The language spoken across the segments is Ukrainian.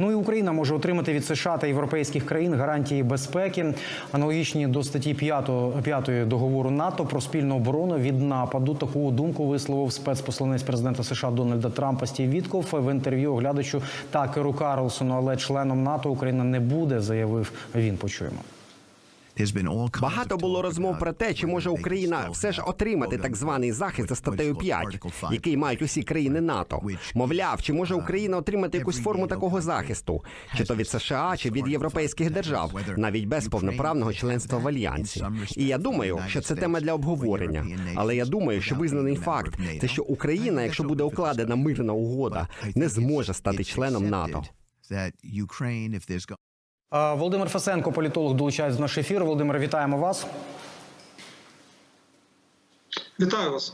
Ну і Україна може отримати від США та європейських країн гарантії безпеки, аналогічні до статті 5, 5 договору НАТО про спільну оборону від нападу. Таку думку висловив спецпосланець президента США Дональда Трампа Стів Вітков в інтерв'ю оглядачу Такеру Карлсону. Але членом НАТО Україна не буде, заявив він. Почуємо. Багато було розмов про те, чи може Україна все ж отримати так званий захист за статтею 5, який мають усі країни НАТО. Мовляв, чи може Україна отримати якусь форму такого захисту, чи то від США, чи від європейських держав, навіть без повноправного членства в альянсі. І я думаю, що це тема для обговорення. Але я думаю, що визнаний факт це, що Україна, якщо буде укладена мирна угода, не зможе стати членом НАТО. А, Володимир Фасенко, політолог, долучається в наш ефір. Володимир, вітаємо вас. Вітаю вас.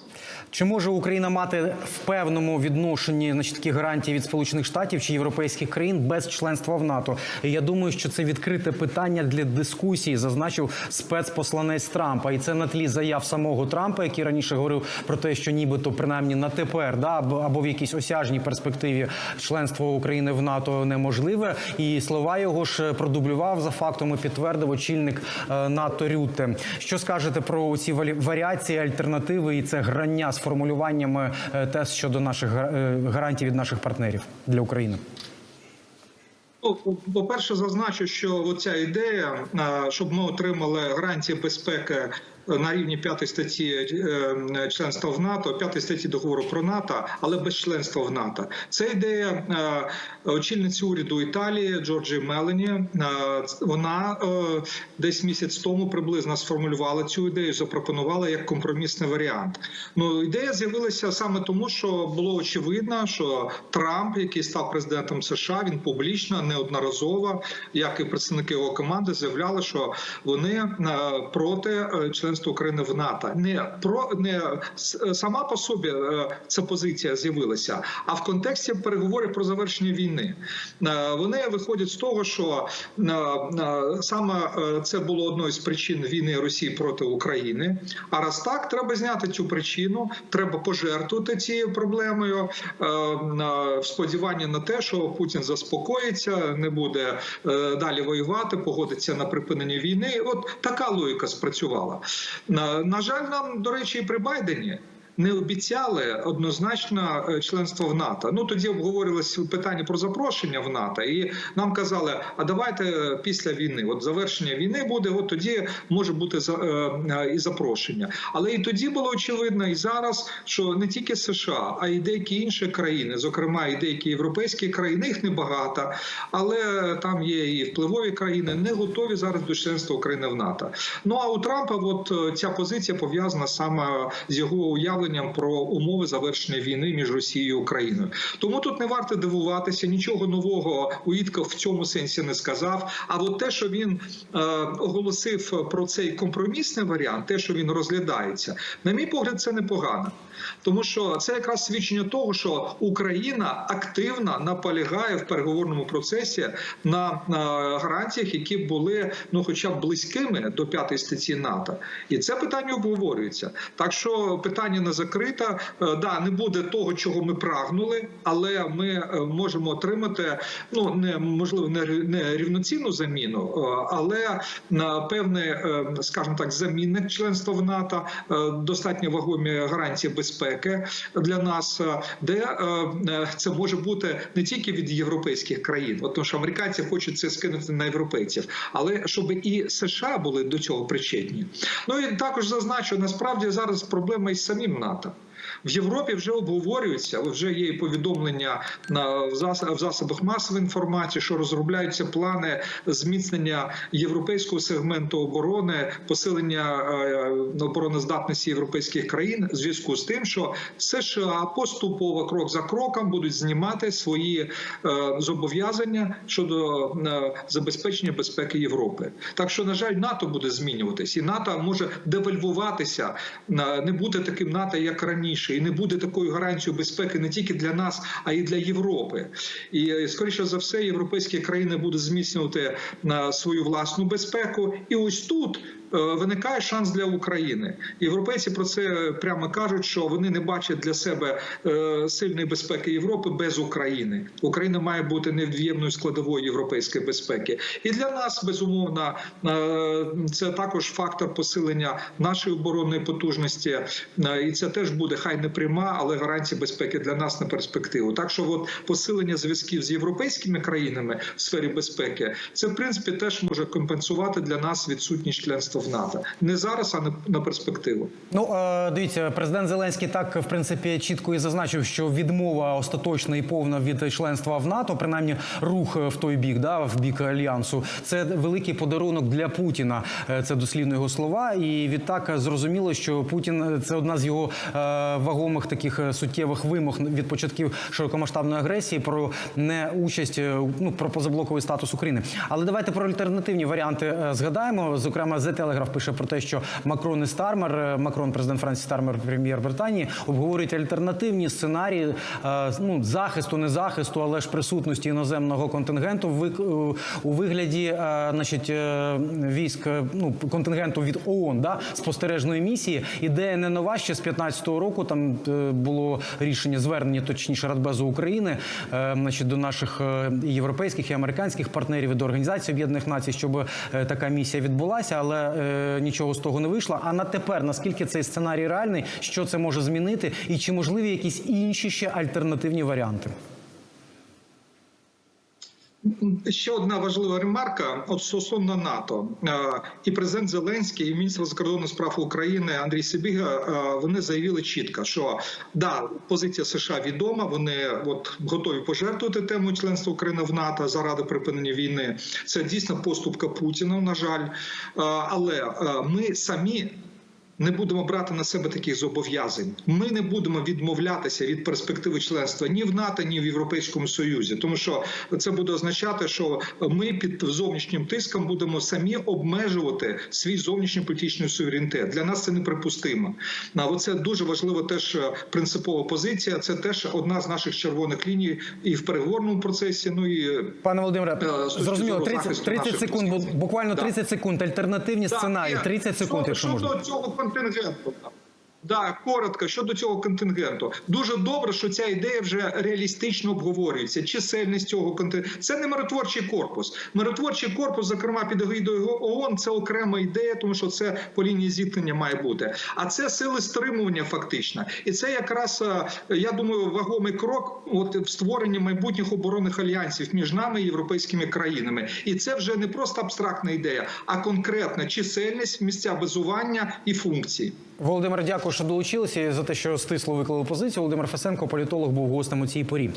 Чи може Україна мати в певному відношенні значить, такі гарантії від Сполучених Штатів чи європейських країн без членства в НАТО? І я думаю, що це відкрите питання для дискусії, зазначив спецпосланець Трампа, і це на тлі заяв самого Трампа, який раніше говорив про те, що нібито принаймні на тепер, да або, в якійсь осяжній перспективі членство України в НАТО неможливе. І слова його ж продублював за фактом і підтвердив очільник е, НАТО Рютте. Що скажете про ці варіації, альтернативи і це грання з формулюваннями е, тез щодо наших е, гарантій від наших партнерів для України? Ну, по-перше, зазначу, що оця ідея, щоб ми отримали гарантії безпеки на рівні п'ятої статті е, членства в НАТО, п'ятої статті договору про НАТО, але без членства в НАТО. Це ідея е, очільниці уряду Італії Джорджі Мелені. Е, Вона десь місяць тому приблизно сформулювала цю ідею, запропонувала як компромісний варіант. Ну ідея з'явилася саме тому, що було очевидно, що Трамп, який став президентом США, він публічно неодноразово, як і представники його команди, заявляли, що вони проти е, членства України в НАТО. Не про не сама по собі е, ця позиція з'явилася, а в контексті переговорів про завершення війни. Е, Вони виходять з того, що е, е, саме е, це було одною з причин війни Росії проти України. А раз так, треба зняти цю причину, треба пожертвувати цією проблемою е, в сподіванні на те, що Путін заспокоїться, не буде е, далі воювати, погодиться на припинення війни. От така логіка спрацювала. На, жаль, нам, до речі, і при Байдені. Не обіцяли однозначно е, членство в НАТО. Ну тоді обговорилось питання про запрошення в НАТО, і нам казали: а давайте після війни, от завершення війни буде, от тоді може бути е, е, і запрошення. Але і тоді було очевидно, і зараз, що не тільки США, а й деякі інші країни, зокрема і деякі європейські країни, їх небагато, але там є і впливові країни, не готові зараз до членства України в НАТО. Ну а у Трампа, от ця позиція пов'язана саме з його уявленням про умови завершення війни між Росією і Україною. Тому тут не варто дивуватися, нічого нового Уітков в цьому сенсі не сказав. А от те, що він е, оголосив про цей компромісний варіант, те, що він розглядається, на мій погляд, це непогано. Тому що це якраз свідчення того, що Україна активно наполягає в переговорному процесі на, на гарантіях, які були ну, хоча б близькими до п'ятої статті НАТО, і це питання обговорюється. Так що питання не закрите. Е, Да, не буде того, чого ми прагнули, але ми е, можемо отримати ну не можливо не рівноцінну заміну, е, але на певний, скажімо так, замінник членства в НАТО, достатньо вагомі гарантії безпеки для нас, де це може бути не тільки від європейських країн, от тому що американці хочуть це скинути на європейців, але щоб і США були до цього причетні. Ну і також зазначу, насправді зараз проблема із самим НАТО. В Європі вже обговорюється, вже є повідомлення на в зас- в засобах масової інформації, що розробляються плани зміцнення європейського сегменту оборони, посилення е, обороноздатності європейських країн в зв'язку з тим, що США поступово крок за кроком будуть знімати свої е, зобов'язання щодо е, забезпечення безпеки Європи. Так що, на жаль, НАТО буде змінюватись, і НАТО може девальвуватися, не бути таким НАТО, як раніше, і не буде такою гарантією безпеки не тільки для нас, а й для Європи. І е, скоріше за все, європейські країни будуть зміцнювати на свою власну безпеку. І ось тут е, виникає шанс для України. Європейці про це прямо кажуть, що вони не бачать для себе е, сильної безпеки Європи без України. Україна має бути невід'ємною складовою європейської безпеки. І для нас безумовно е, це також фактор посилення нашої оборонної потужності. Е, І це теж буде хай не пряма, але гарантія безпеки для нас на перспективу. Так що, от посилення зв'язків з європейськими країнами в сфері безпеки, це в принципі теж може компенсувати для нас відсутність членства в НАТО не зараз, а на, на перспективу. Ну е, дивіться, президент Зеленський так в принципі чітко і зазначив, що відмова остаточна і повна від членства в НАТО, принаймні рух в той бік, да в бік альянсу, це великий подарунок для Путіна. Е, Це дослівно його слова. І відтак зрозуміло, що Путін це одна з його е, вагомих таких е, суттєвих вимог від початків широкомасштабної агресії про не участь, е, ну про позаблоковий статус України. Але давайте про альтернативні варіанти е, згадаємо. Зокрема, The Telegraph пише про те, що Макрон і Стармер, е, Макрон, президент Франції Стармер, прем'єр Британії, обговорюють альтернативні сценарії е, ну, захисту, не захисту, але ж присутності іноземного контингенту у вигляді, е, значить, військ ну контингенту від ООН, да, спостережної місії. Ідея не нова ще з 15-го року. Там було рішення звернення, точніше Радбезу України, значить, до наших європейських і американських партнерів і до організації Об'єднаних Націй, щоб така місія відбулася, але е, нічого з того не вийшло. А на тепер наскільки цей сценарій реальний, що це може змінити, і чи можливі якісь інші ще альтернативні варіанти? Ще одна важлива ремарка от стосовно НАТО. Е, І президент Зеленський, і міністр закордонних справ України Андрій Сибіга е, вони заявили чітко, що да, позиція США відома. Вони от готові пожертвувати тему членства України в НАТО заради припинення війни. Це дійсно поступка Путіна. На жаль, Е, але ми самі. Не будемо брати на себе таких зобов'язань. Ми не будемо відмовлятися від перспективи членства ні в НАТО, ні в Європейському Союзі, тому що це буде означати, що ми під зовнішнім тиском будемо самі обмежувати свій зовнішньополітичний суверенітет. Для нас це неприпустимо. А оце дуже важлива теж принципова позиція. Це теж одна з наших червоних ліній і в переговорному процесі. Ну і Пане Володимире, Е, зрозуміло, зору 30, 30 секунд, буквально Да. секунд. Альтернативні Так, сценарії. є. 30 секунд, Що- якщо можна. Щодо цього контингенту. Да, коротко щодо цього контингенту. Дуже добре, що ця ідея вже реалістично обговорюється. Чисельність цього контингенту. Це не миротворчий корпус. Миротворчий корпус, зокрема під егідою ООН, це окрема ідея, тому що це по лінії зіткнення має бути. А це сили стримування, фактично. І це якраз е, я думаю, вагомий крок от в створенні майбутніх оборонних альянсів між нами і європейськими країнами. І це вже не просто абстрактна ідея, а конкретна чисельність, місця базування і функції. Володимир, дякую, що долучилися за те, що стисло виклали позицію. Володимир Фесенко, політолог, був гостем у цій порі.